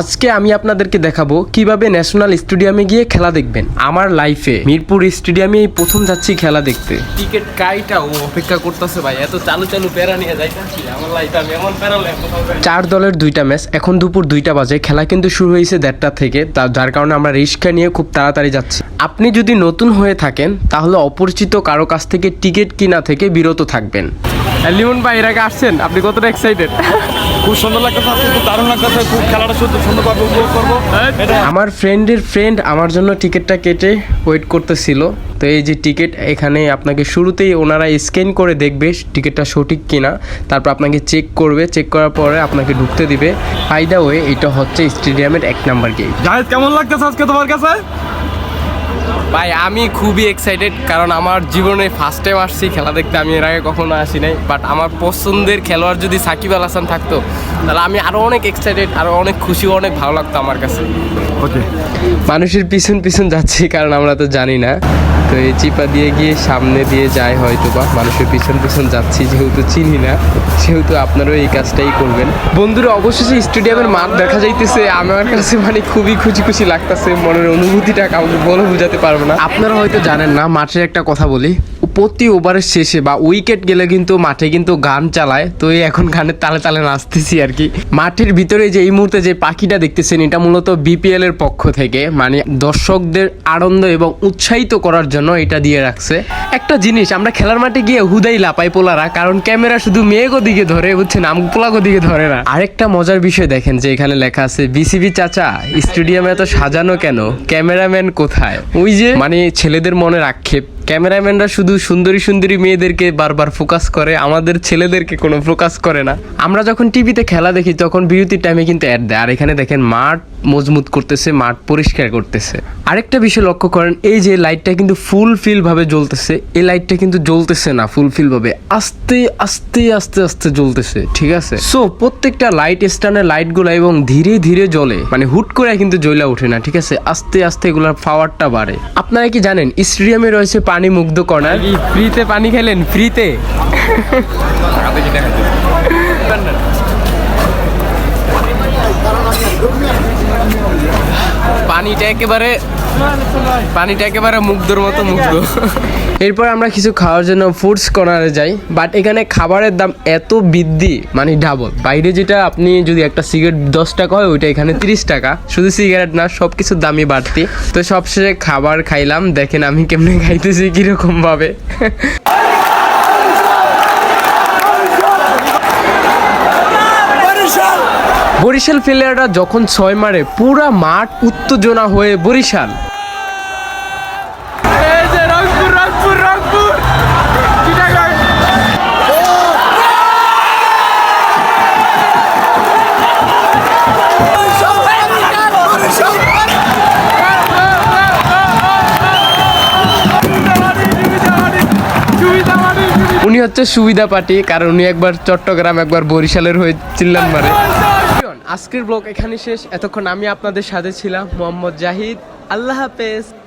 আজকে আমি আপনাদেরকে দেখাবো কীভাবে ন্যাশনাল স্টেডিয়ামে গিয়ে খেলা দেখবেন। আমার লাইফে মিরপুর স্টেডিয়ামে এই প্রথম যাচ্ছি খেলা দেখতে। টিকিট কাইটা ও অপেক্ষা করতেছে ভাই এত চালু চালু প্যারা নিয়ে যাইতাছি আমার লাইফে আমি এমন প্যারা চার দলের দুইটা ম্যাচ এখন দুপুর দুইটা বাজে খেলা কিন্তু শুরু হয়েছে দেড়টা থেকে যার কারণে আমরা রিক্সা নিয়ে খুব তাড়াতাড়ি যাচ্ছি। আপনি যদি নতুন হয়ে থাকেন তাহলে অপরিচিত কারও কাছ থেকে টিকিট কিনা থেকে বিরত থাকবেন। লিমন ভাই এর আগে আসছেন আপনি কতটা এক্সাইটেড খুব সুন্দর লাগতেছে আজকে খুব দারুণ লাগতেছে খুব খেলাটা সুন্দরভাবে উপভোগ করব। আমার ফ্রেন্ডের ফ্রেন্ড আমার জন্য টিকিটটা কেটে ওয়েট করতেছিল। তো এই যে টিকিট এখানে আপনাকে শুরুতেই ওনারা স্ক্যান করে দেখবে টিকিটটা সঠিক কিনা। তারপর আপনাকে চেক করবে। চেক করার পরে আপনাকে ঢুকতে দিবে। ফাইদা ওয়ে এটা হচ্ছে স্টেডিয়ামের এক নাম্বার গেট জাহেদ কেমন লাগতেছে আজকে তোমার কাছে? ভাই আমি খুবই এক্সাইটেড কারণ আমার জীবনে ফার্স্ট টাইম আসছি খেলা দেখতে। আমি এর আগে কখনো আসি নাই বাট আমার পছন্দের খেলোয়াড় যদি সাকিব আল হাসান থাকতো তাহলে আমি আরও অনেক এক্সাইটেড আরও অনেক খুশি অনেক ভালো লাগতো আমার কাছে। ওকে মানুষের পিছন পিছন যাচ্ছি কারণ আমরা তো জানি না। তো এই চিপা দিয়ে গিয়ে সামনে দিয়ে যায় হয়তো বা মানুষের পিছন পিছন যাচ্ছি যেহেতু চিনি না সেহেতু আপনারাও এই কাজটাই করবেন। বন্ধুরা অবশেষে স্টেডিয়ামের মাঠ দেখা যাইতেছে আমার কাছে মানে খুবই খুশি খুশি লাগতেছে মনের অনুভূতিটা কাউকে বলে বোঝাতে পারব না আপনারা হয়তো জানেন না মাঠে একটা কথা বলি। প্রতি ওভারের শেষে বা উইকেট গেলে কিন্তু মাঠে কিন্তু গান চালায়। তো এই এখন গানের তালে তালে নাচতেছি আর কি। মাঠের ভিতরে যে এই মুহূর্তে যে পাখিটা দেখতেছেন, এটা মূলত বিপিএল এর পক্ষ থেকে। মানে দর্শকদের আনন্দ এবং উৎসাহিত করার জন্য এটা দিয়ে রাখছে। একটা জিনিস, আমরা খেলার মাঠে গিয়ে হুদাই লাপাই পোলারা, কারণ ক্যামেরা শুধু মেয়েগো দিকে ধরে, বুঝছেন, আম পোলাগো দিকে ধরে না। আরেকটা মজার বিষয় দেখেন, যে এখানে লেখা আছে বিসিবি চাচা, স্টেডিয়ামে এত সাজানো কেন? ক্যামেরাম্যান কোথায়? ওই যে মানে ছেলেদের মনের আক্ষেপ। ক্যামেরাম্যানরা শুধু সুন্দরী সুন্দরী মেয়েদেরকে বারবার ফোকাস করে, আমাদের ছেলেদেরকে কোনো ফোকাস করে না। আমরা যখন টিভিতে খেলা দেখি, তখন বিরতির টাইমে কিন্তু অ্যাড দেয়। আর এখানে দেখেন মাঠ মজবুত করতেছে মাঠ পরিষ্কার করতেছে। আরেকটা বিষয় লক্ষ্য করেন এই যে লাইটটা কিন্তু ফুল ফিল ভাবে জ্বলতেছে এই লাইটটা কিন্তু জ্বলতেছে না ফুল ফিল ভাবে আস্তে আস্তে আস্তে আস্তে জ্বলতেছে ঠিক আছে? সো প্রত্যেকটা লাইট স্ট্যান্ডের লাইটগুলো এবং ধীরে ধীরে জ্বলে মানে হুট করে কিন্তু জ্বলা ওঠে না ঠিক আছে? আস্তে আস্তে এগুলোর পাওয়ারটা বাড়ে। আপনারা কি জানেন স্টেডিয়ামে রয়েছে পানি মুগ্ধ কর্নার ফ্রিতে পানি খেলেন? ফ্রিতে পানিটা একেবারে পানিটা একেবারে মুগ্ধর মতো মুগ্ধ। এরপর আমরা কিছু খাওয়ার জন্য ফুডস কর্নারে যাই বাট এখানে খাবারের দাম এত বৃদ্ধি মানে ডাবল বাইরে যেটা আপনি যদি একটা সিগারেট দশ টাকা হয়, ওইটা এখানে তিরিশ টাকা। শুধু সিগারেট না সব কিছুর দামই বাড়তি। তো সবশেষে খাবার খাইলাম, দেখেন আমি কেমনে খাইতেছি কীরকম বরিশাল প্লেয়াররা যখন ছয় মারে পুরা মাঠ উত্তেজনা হয়ে বরিশাল। উনি হচ্ছে সুবিধা পার্টি কারণ উনি একবার চট্টগ্রাম একবার বরিশালের হয়ে চিল্লান মারে। আজকের ব্লগ এখানে শেষ। এতক্ষণ আমি আপনাদের সাথে ছিলাম মোহাম্মদ জাহিদ। আল্লাহ হাফেজ।